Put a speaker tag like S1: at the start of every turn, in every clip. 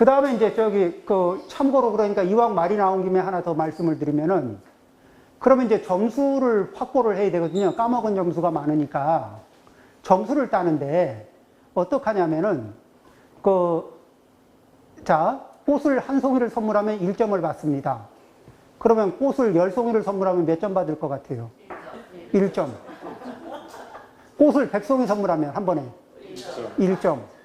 S1: 그 다음에 이제 저기 그 참고로 그러니까 이왕 말이 나온 김에 하나 더 말씀을 드리면은 그러면 이제 점수를 확보를 해야 되거든요. 까먹은 점수가 많으니까 점수를 따는데 어떡하냐면은 그 자, 꽃을 한 송이를 선물하면 1점을 받습니다. 그러면 꽃을 10송이를 선물하면 몇 점 받을 것 같아요? 1점. 꽃을 100송이 선물하면 한 번에 1점.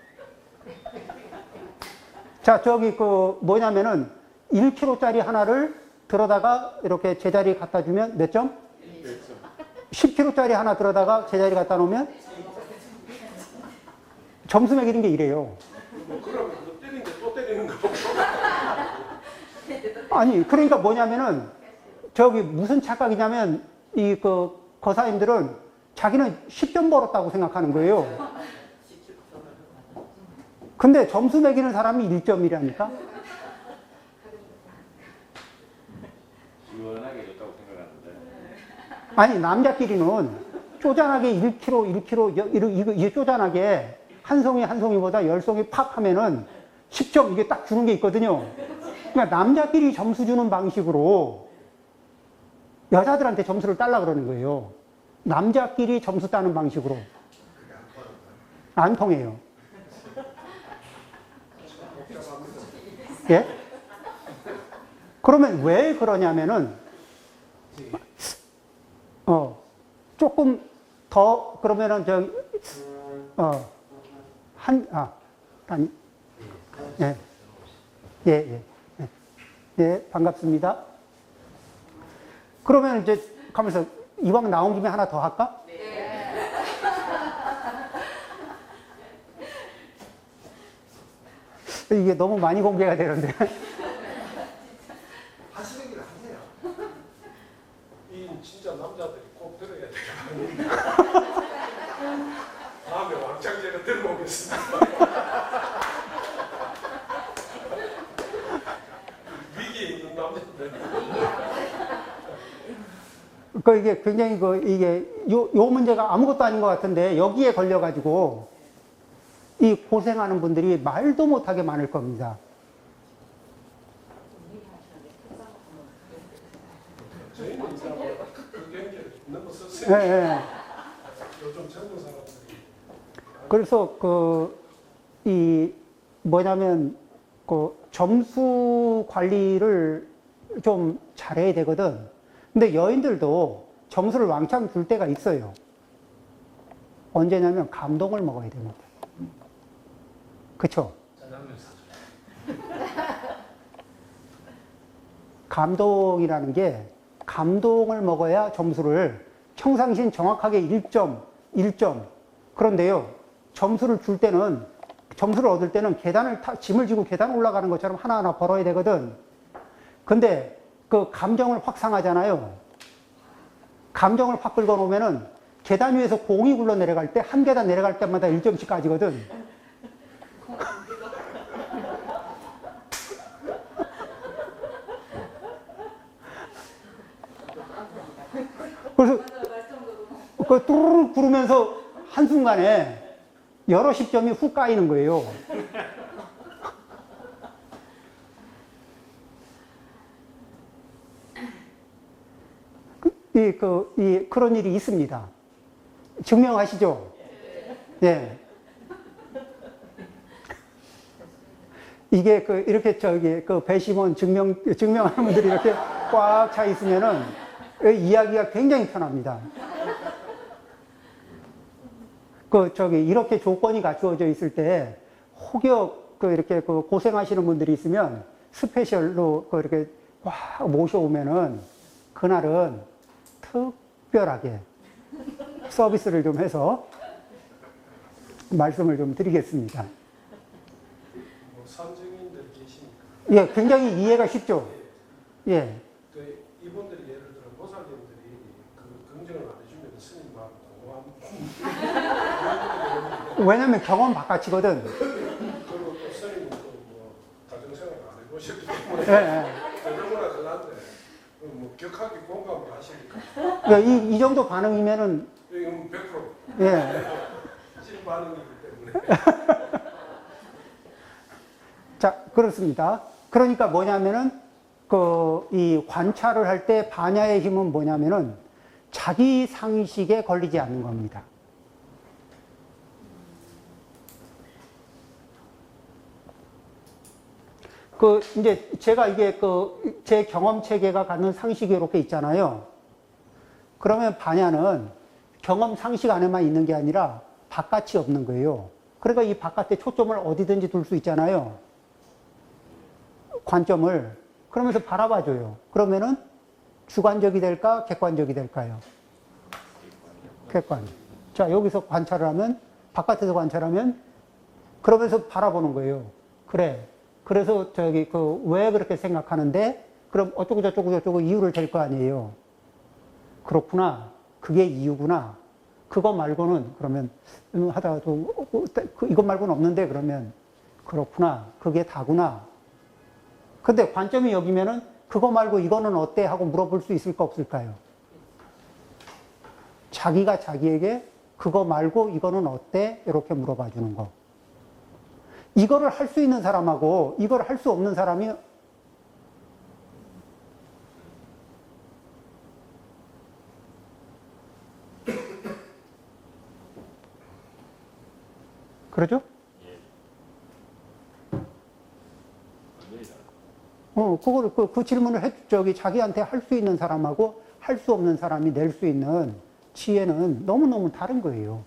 S1: 자, 저기 그 뭐냐면은 1kg짜리 하나를 들어다가 이렇게 제자리에 갖다 주면 몇 점? 10kg짜리 하나 들어다가 제자리 갖다 놓으면 점수 매기는 게 이래요.
S2: 뭐 그러면 그 때리는 게또 때리는 거.
S1: 아니, 그러니까 뭐냐면은, 저기 무슨 착각이냐면, 이 그 거사님들은 자기는 10점 벌었다고 생각하는 거예요. 근데 점수 매기는 사람이 1점이라니까?
S3: 시원하게 줬다고 생각하는데
S1: 아니, 남자끼리는 쪼잔하게 1kg, 1kg, 이거, 이거, 이게 쪼잔하게 한 송이 한 송이보다 열 송이 팍 하면은 10점 이게 딱 주는 게 있거든요. 그러니까 남자끼리 점수 주는 방식으로 여자들한테 점수를 달라 그러는 거예요. 남자끼리 점수 따는 방식으로. 안 통해요. 예? 그러면 왜 그러냐면은, 어, 조금 더, 그러면은, 저, 어, 한, 아, 아니, 예, 예, 예, 예, 네, 반갑습니다. 그러면 이제, 가면서, 이왕 나온 김에 하나 더 할까? 이게 너무 많이 공개가 되는데.
S2: 하시는 길 하세요. 이 진짜 남자들이 꼭 들어야 돼요. 다음에. 위기에 있는 남자들.
S1: 그 이게 굉장히 그 이게 요, 요 문제가 아무것도 아닌 것 같은데 여기에 걸려가지고 이 고생하는 분들이 말도 못하게 많을 겁니다.
S2: 사람들이
S1: 그래서 그 이 뭐냐면 그 점수 관리를 좀 잘해야 되거든. 근데 여인들도 점수를 왕창 줄 때가 있어요. 언제냐면 감동을 먹어야 됩니다. 그쵸? 감동이라는 게 감동을 먹어야 점수를 평상신 정확하게 1점, 1점. 그런데요, 점수를 줄 때는, 점수를 얻을 때는 계단을 타, 짐을 지고 계단 올라가는 것처럼 하나하나 벌어야 되거든. 근데 그 감정을 확 상하잖아요. 감정을 확 긁어 놓으면은 계단 위에서 공이 굴러 내려갈 때, 한 계단 내려갈 때마다 1점씩 까지거든. 그래서 그 뚜루룩 부르면서 한순간에 여러 십 점이 훅 까이는 거예요. 그, 이, 그, 이, 그런 일이 있습니다. 증명하시죠? 예. 이게 그, 이렇게 저기, 그 배심원 증명, 증명하는 분들이 이렇게 꽉 차 있으면은 이 이야기가 굉장히 편합니다. 그 저기 이렇게 조건이 갖추어져 있을 때 혹여 그 이렇게 그 고생하시는 분들이 있으면 스페셜로 그 이렇게 꽉 모셔오면은 그날은 특별하게 서비스를 좀 해서 말씀을 좀 드리겠습니다.
S2: 뭐 산증인들 계시니까.
S1: 예, 굉장히 이해가 쉽죠? 예.
S2: 그 이분들이 그 공허함.
S1: 왜냐면 경험 바깥이거든.
S2: 그리고 또 스님은 또뭐 가정생활 안 해보셨기 때문에
S1: 예, 예.
S2: 더더구나 그런데 뭐 격하게 공감을 하시니까
S1: 그러니까 이, 이 정도 반응이면은,
S2: 이건 100%
S1: 예.
S2: 찐 반응이기 때문에
S1: 자, 그렇습니다. 그러니까 뭐냐면은, 그, 이 관찰을 할 때 반야의 힘은 뭐냐면은 자기 상식에 걸리지 않는 겁니다. 그, 이제 제가 이게 그, 제 경험 체계가 갖는 상식이 이렇게 있잖아요. 그러면 반야는 경험 상식 안에만 있는 게 아니라 바깥이 없는 거예요. 그러니까 이 바깥에 초점을 어디든지 둘 수 있잖아요. 관점을. 그러면서 바라봐줘요. 그러면은 주관적이 될까, 객관적이 될까요? 객관. 자, 여기서 관찰을 하면, 바깥에서 관찰하면, 그러면서 바라보는 거예요. 그래. 그래서 저기, 그, 왜 그렇게 생각하는데, 그럼 어쩌고 저쩌고 저쩌고 이유를 댈 거 아니에요. 그렇구나. 그게 이유구나. 그거 말고는 그러면 음, 하다가도 어, 어, 그 이것 말고는 없는데 그러면 그렇구나. 그게 다구나. 근데 관점이 여기면은 그거 말고 이거는 어때 하고 물어볼 수 있을까 없을까요? 자기가 자기에게 그거 말고 이거는 어때? 이렇게 물어봐 주는 거. 이거를 할 수 있는 사람하고 이걸 할 수 없는 사람이 그러죠?
S3: 완전히 다르다.
S1: 어, 그걸, 그, 그 질문을 해, 저기, 자기한테 할 수 있는 사람하고 할 수 없는 사람이 낼 수 있는 지혜는 너무너무 다른 거예요.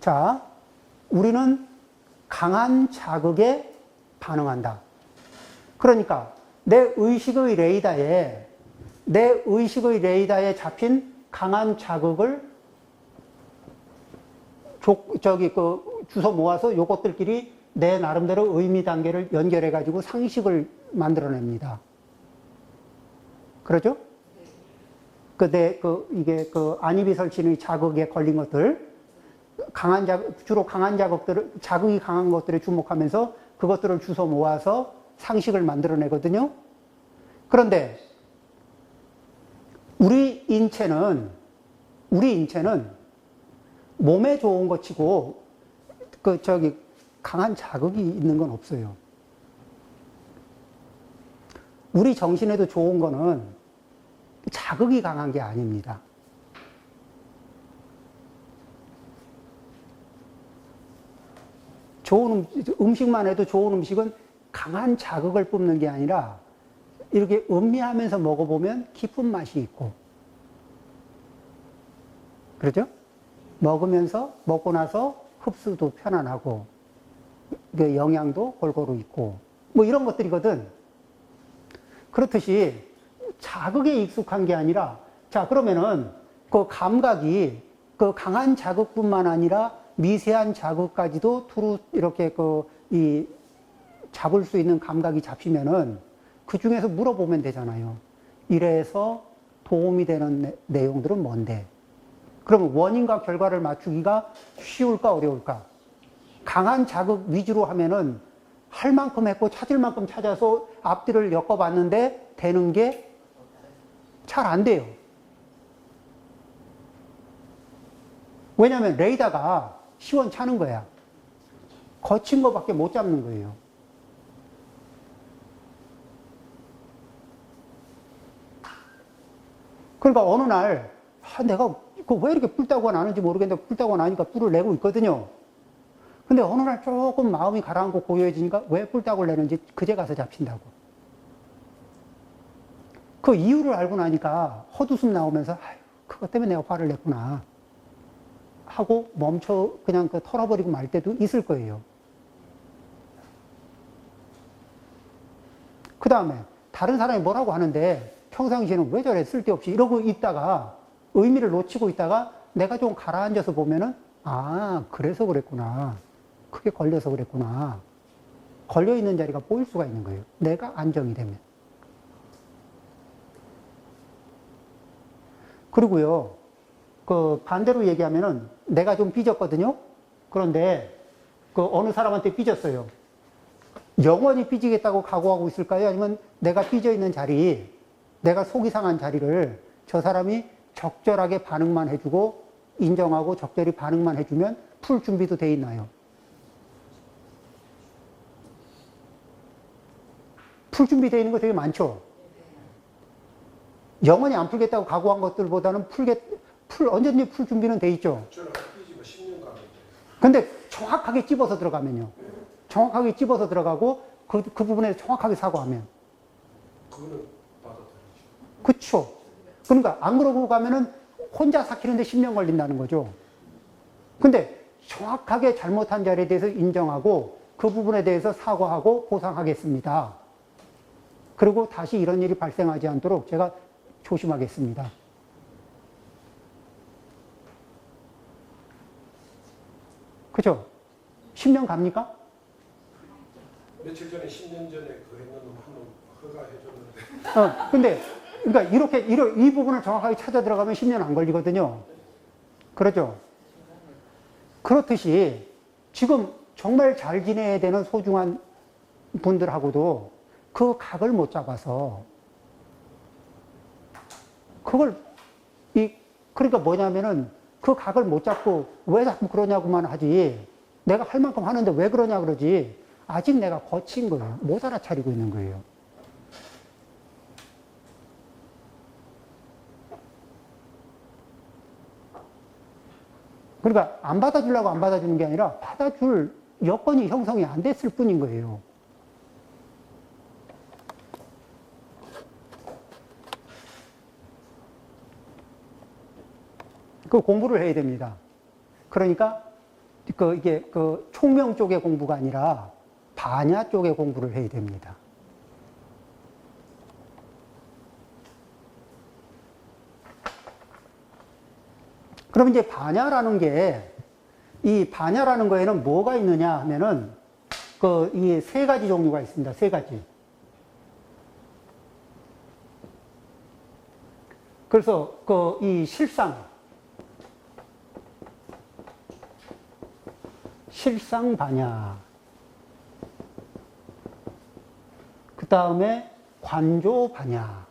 S1: 자, 우리는 강한 자극에 반응한다. 그러니까 내 의식의 레이더에 내 의식의 레이더에 잡힌 강한 자극을 조, 저기 그 주소 모아서 요것들끼리 내 나름대로 의미 단계를 연결해 가지고 상식을 만들어냅니다. 그러죠? 그내 그 이게 그 설치는 자극에 걸린 것들 강한 자극 주로 강한 자극들을 자극이 강한 것들에 주목하면서 그것들을 주소 모아서 상식을 만들어내거든요. 그런데 우리 인체는 우리 인체는 몸에 좋은 것 치고 그 저기 강한 자극이 있는 건 없어요. 우리 정신에도 좋은 거는 자극이 강한 게 아닙니다. 좋은 음, 음식만 해도 좋은 음식은 강한 자극을 뿜는 게 아니라 이렇게 음미하면서 먹어보면 깊은 맛이 있고 그렇죠? 먹으면서 먹고 나서 흡수도 편안하고 그 영양도 골고루 있고 뭐 이런 것들이거든. 그렇듯이 자극에 익숙한 게 아니라 자 그러면은 그 감각이 그 강한 자극뿐만 아니라 미세한 자극까지도 두루 이렇게 그 이 잡을 수 있는 감각이 잡히면은 그 중에서 물어보면 되잖아요. 이래서 도움이 되는 내- 내용들은 뭔데? 그러면 원인과 결과를 맞추기가 쉬울까 어려울까? 강한 자극 위주로 하면은 할 만큼 했고 찾을 만큼 찾아서 앞뒤를 엮어봤는데 되는 게 잘 안 돼요. 왜냐하면 레이더가 시원찮은 거야. 거친 거밖에 못 잡는 거예요. 그러니까 어느 날, 아, 내가 그왜 이렇게 뿔따구가 나는지 모르겠는데 뿔따구가 나니까 뿔을 내고 있거든요. 근데 어느 날 조금 마음이 가라앉고 고요해지니까 왜 뿔따구를 내는지 그제 가서 잡힌다고. 그 이유를 알고 나니까 헛웃음 나오면서, 아유, 그것 때문에 내가 화를 냈구나. 하고 멈춰 그냥 그 털어버리고 말 때도 있을 거예요. 그 다음에 다른 사람이 뭐라고 하는데 평상시에는 왜 저래 쓸데없이 이러고 있다가 의미를 놓치고 있다가 내가 좀 가라앉아서 보면은 아 그래서 그랬구나 크게 걸려서 그랬구나 걸려 있는 자리가 보일 수가 있는 거예요. 내가 안정이 되면 그리고요 그 반대로 얘기하면은 내가 좀 삐졌거든요. 그런데 그 어느 사람한테 삐졌어요. 영원히 삐지겠다고 각오하고 있을까요? 아니면 내가 삐져 있는 자리, 내가 속이 상한 자리를 저 사람이 적절하게 반응만 해주고 인정하고 적절히 반응만 해주면 풀 준비도 돼 있나요? 풀 준비되어 있는 거 되게 많죠? 영원히 안 풀겠다고 각오한 것들보다는 풀겠, 풀, 언제든지 풀 준비는 돼 있죠?
S2: 저는 삐지면 10년 가면 돼.
S1: 근데 정확하게 집어서 들어가면요. 정확하게 집어서 들어가고 그, 그 부분에 정확하게 사고하면.
S2: 그거는.
S1: 그쵸. 그러니까 안 그러고 가면은 혼자 삭히는데 10년 걸린다는 거죠. 근데 정확하게 잘못한 자리에 대해서 인정하고 그 부분에 대해서 사과하고 보상하겠습니다. 그리고 다시 이런 일이 발생하지 않도록 제가 조심하겠습니다. 그죠? 10년 갑니까?
S2: 며칠 전에 10년 전에 그 했는 놈한놈 허가해줬는데
S1: 어, 근데, 그러니까 이렇게, 이 부분을 정확하게 찾아 들어가면 10년 안 걸리거든요. 그러죠? 그렇듯이 지금 정말 잘 지내야 되는 소중한 분들하고도 그 각을 못 잡아서 그걸, 이, 그러니까 뭐냐면은 그 각을 못 잡고 왜 자꾸 그러냐고만 하지 내가 할 만큼 하는데 왜 그러냐 그러지 아직 내가 거친 거예요. 못 알아차리고 있는 거예요. 그러니까 안 받아주려고 안 받아주는 게 아니라 받아줄 여건이 형성이 안 됐을 뿐인 거예요. 그 공부를 해야 됩니다. 그러니까 그 이게 그 총명 쪽의 공부가 아니라 반야 쪽의 공부를 해야 됩니다. 그럼 이제 반야라는 게, 이 반야라는 거에는 뭐가 있느냐 하면은, 그, 이 세 가지 종류가 있습니다. 세 가지. 그래서, 그, 이 실상. 실상 반야. 그 다음에 관조 반야.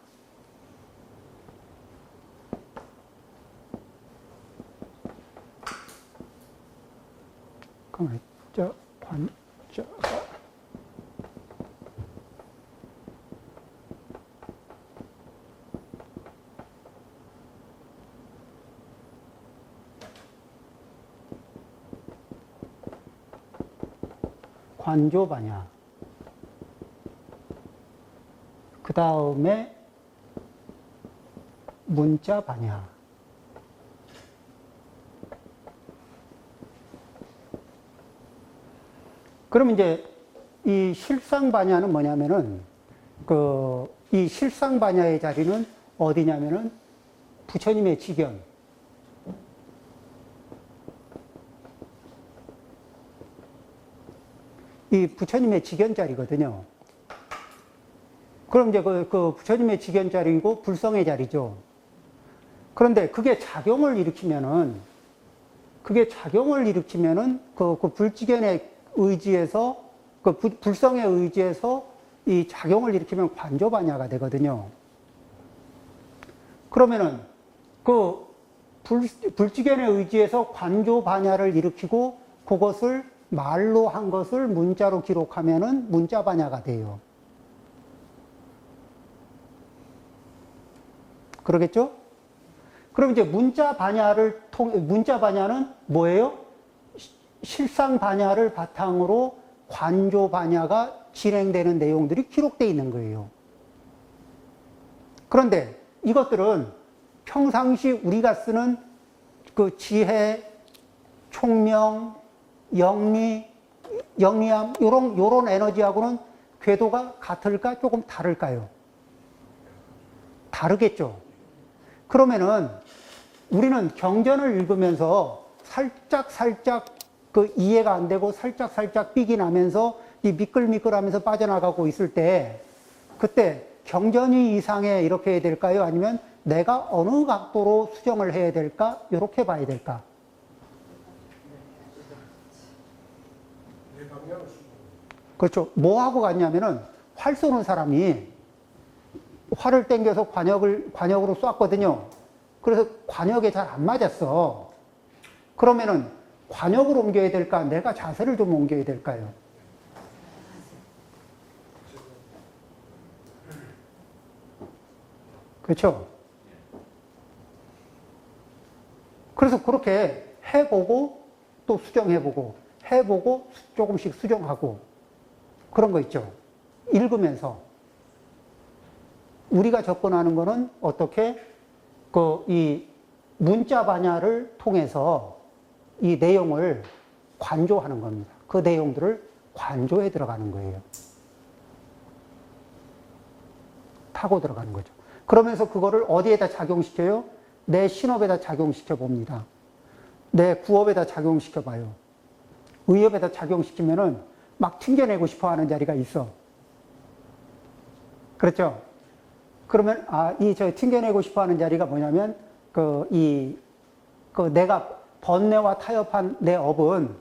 S1: 그러면 저 관자가 관조 반야. 그 다음에 문자 반야. 그럼 이제 이 실상 반야는 뭐냐면은 그 이 실상 반야의 자리는 어디냐면은 부처님의 직견. 이 부처님의 직견 자리거든요. 그럼 이제 그, 그 부처님의 직견 자리이고 불성의 자리죠. 그런데 그게 작용을 일으키면은 그게 작용을 일으키면은 그, 그 불지견의 의지에서 그 부- 불성의 의지에서 이 작용을 일으키면 관조반야가 되거든요. 그러면은 그 불, 불지견의 의지에서 관조반야를 일으키고 그것을 말로 한 것을 문자로 기록하면은 문자반야가 돼요. 그러겠죠? 그럼 이제 문자 반야를 통, 문자 반야는 뭐예요? 시- 실상 반야를 바탕으로 관조 반야가 진행되는 내용들이 기록되어 있는 거예요. 그런데 이것들은 평상시 우리가 쓰는 그 지혜, 총명, 영리, 영리함, 요런, 요런 에너지하고는 궤도가 같을까? 조금 다를까요? 다르겠죠? 그러면은 우리는 경전을 읽으면서 살짝 살짝 그 이해가 안 되고 살짝 살짝 삐기 나면서 이 미끌미끌하면서 빠져나가고 있을 때 그때 경전이 이상에 이렇게 해야 될까요? 아니면 내가 어느 각도로 수정을 해야 될까? 이렇게 봐야 될까? 그렇죠. 뭐 하고 갔냐면은 활 쏘는 사람이 활을 땡겨서 관역을 관역으로 쐈거든요. 그래서 관역에 잘 안 맞았어. 그러면은 관역을 옮겨야 될까? 내가 자세를 좀 옮겨야 될까요? 그렇죠. 그래서 그렇게 해보고 또 수정해보고 해보고 조금씩 수정하고 그런 거 있죠. 읽으면서 우리가 접근하는 거는 어떻게 그 이 문자 반야를 통해서 이 내용을 관조하는 겁니다. 그 내용들을 관조에 들어가는 거예요. 타고 들어가는 거죠. 그러면서 그거를 어디에다 작용시켜요? 내 신업에다 작용시켜 봅니다. 내 구업에다 작용시켜 봐요. 의업에다 작용시키면은 막 튕겨내고 싶어 하는 자리가 있어. 그렇죠? 그러면, 아, 이 저 튕겨내고 싶어 하는 자리가 뭐냐면, 그, 이, 그 내가 번뇌와 타협한 내 업은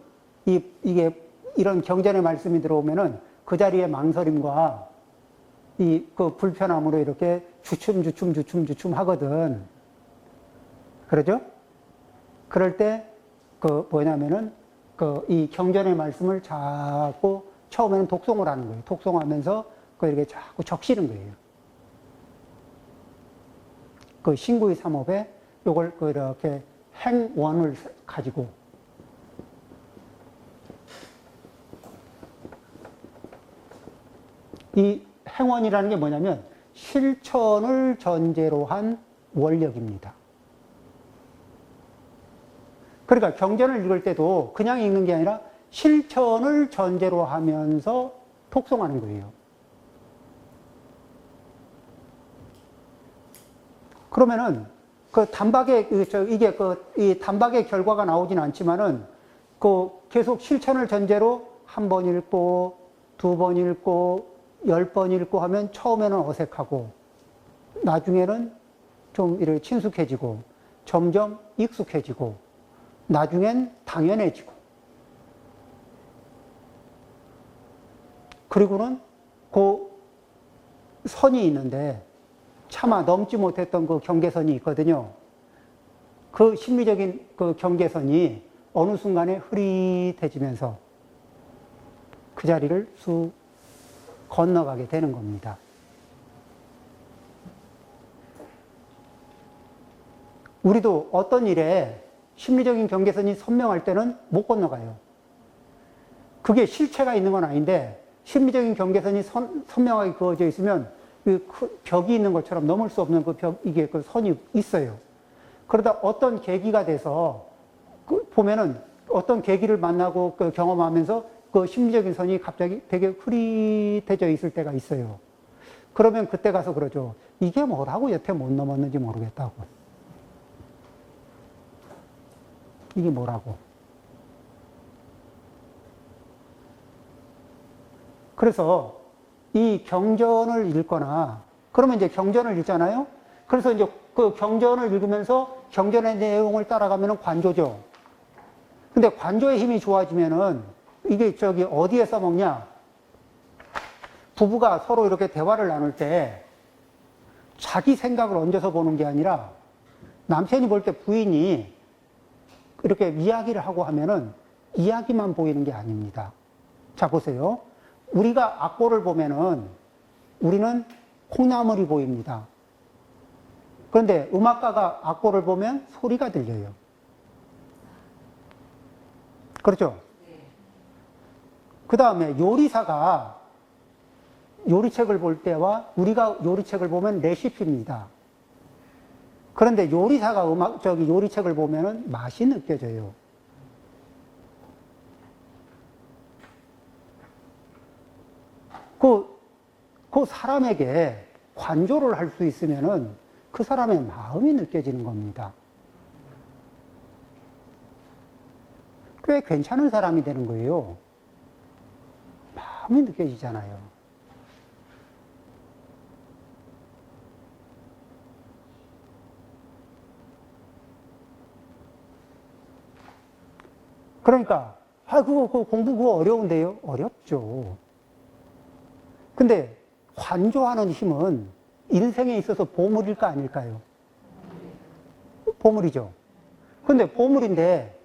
S1: 이, 이게 이런 경전의 말씀이 들어오면은 그 자리에 망설임과 이 그 불편함으로 이렇게 주춤, 주춤, 주춤, 주춤 하거든. 그러죠? 그럴 때, 그 뭐냐면은, 그 이 경전의 말씀을 자꾸 처음에는 독송을 하는 거예요. 독송하면서 그 이렇게 자꾸 적시는 거예요. 그 신구의 삼업에 요걸 그 이렇게 행원을 가지고 이 행원이라는 게 뭐냐면 실천을 전제로 한 원력입니다. 그러니까 경전을 읽을 때도 그냥 읽는 게 아니라 실천을 전제로 하면서 독송하는 거예요. 그러면은 그 단박에 이게 그 이 단박의 결과가 나오진 않지만은 그 계속 실천을 전제로 한 번 읽고 두 번 읽고 열 번 읽고 하면 처음에는 어색하고 나중에는 좀 이렇게 친숙해지고 점점 익숙해지고 나중엔 당연해지고. 그리고는 그 선이 있는데 차마 넘지 못했던 그 경계선이 있거든요. 그 심리적인 그 경계선이 어느 순간에 흐릿해지면서 그 자리를 쑥 건너가게 되는 겁니다. 우리도 어떤 일에 심리적인 경계선이 선명할 때는 못 건너가요. 그게 실체가 있는 건 아닌데 심리적인 경계선이 선, 선명하게 그어져 있으면 그 벽이 있는 것처럼 넘을 수 없는 그 벽, 이게 그 선이 있어요. 그러다 어떤 계기가 돼서 그 보면은 어떤 계기를 만나고 그 경험하면서 그 심리적인 선이 갑자기 되게 흐릿해져 있을 때가 있어요. 그러면 그때 가서 그러죠. 이게 뭐라고 여태 못 넘었는지 모르겠다고. 이게 뭐라고. 그래서 이 경전을 읽거나 그러면 이제 경전을 읽잖아요. 그래서 이제 그 경전을 읽으면서 경전의 내용을 따라가면은 관조죠. 근데 관조의 힘이 좋아지면은 이게 저기 어디에 써먹냐? 부부가 서로 이렇게 대화를 나눌 때 자기 생각을 얹어서 보는 게 아니라 남편이 볼 때 부인이 이렇게 이야기를 하고 하면은 이야기만 보이는 게 아닙니다. 자, 보세요. 우리가 악보를 보면은 우리는 콩나물이 보입니다. 그런데 음악가가 악보를 보면 소리가 들려요. 그렇죠? 그 다음에 요리사가 요리책을 볼 때와 우리가 요리책을 보면 레시피입니다. 그런데 요리사가 음악, 저기 요리책을 보면은 맛이 느껴져요. 그, 그 사람에게 관조를 할 수 있으면은 그 사람의 마음이 느껴지는 겁니다. 꽤 괜찮은 사람이 되는 거예요. 마음이 느껴지잖아요. 그러니까, 아, 그거, 그거 공부 그거 어려운데요? 어렵죠. 근데 관조하는 힘은 인생에 있어서 보물일까 아닐까요? 보물이죠. 근데 보물인데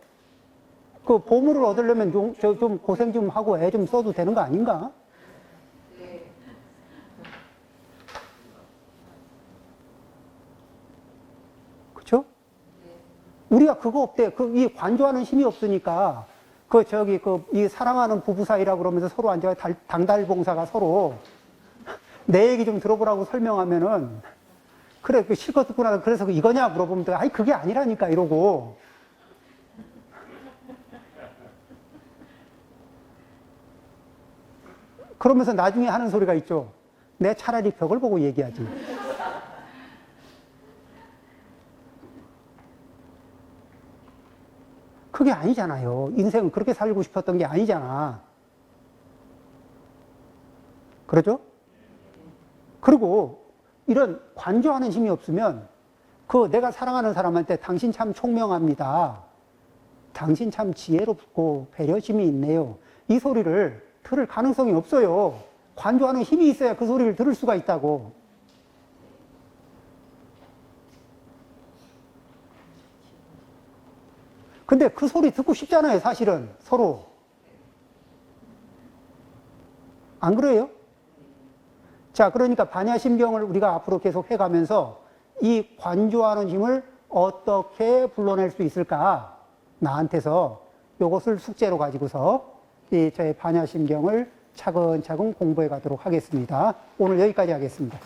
S1: 그 보물을 얻으려면 좀, 저, 좀 고생 좀 하고 애 좀 써도 되는 거 아닌가? 그쵸? 우리가 그거 없대. 그, 이 관조하는 힘이 없으니까, 그, 저기, 그, 이 사랑하는 부부 사이라 그러면서 서로 앉아 달, 당달 봉사가 서로 내 얘기 좀 들어보라고 설명하면은, 그래, 그 실컷 듣고 나서 그래서 그 이거냐 물어보면, 또, 아니, 그게 아니라니까, 이러고. 그러면서 나중에 하는 소리가 있죠. 내 차라리 벽을 보고 얘기하지. 그게 아니잖아요. 인생은 그렇게 살고 싶었던 게 아니잖아. 그러죠? 그리고 이런 관조하는 힘이 없으면 그 내가 사랑하는 사람한테 당신 참 총명합니다. 당신 참 지혜롭고 배려심이 있네요. 이 소리를 들을 가능성이 없어요. 관조하는 힘이 있어야 그 소리를 들을 수가 있다고. 근데 그 소리 듣고 싶잖아요, 사실은. 서로. 안 그래요? 자, 그러니까 반야심경을 우리가 앞으로 계속 해가면서 이 관조하는 힘을 어떻게 불러낼 수 있을까? 나한테서 이것을 숙제로 가지고서 이 저의 반야심경을 차근차근 공부해 가도록 하겠습니다. 오늘 여기까지 하겠습니다.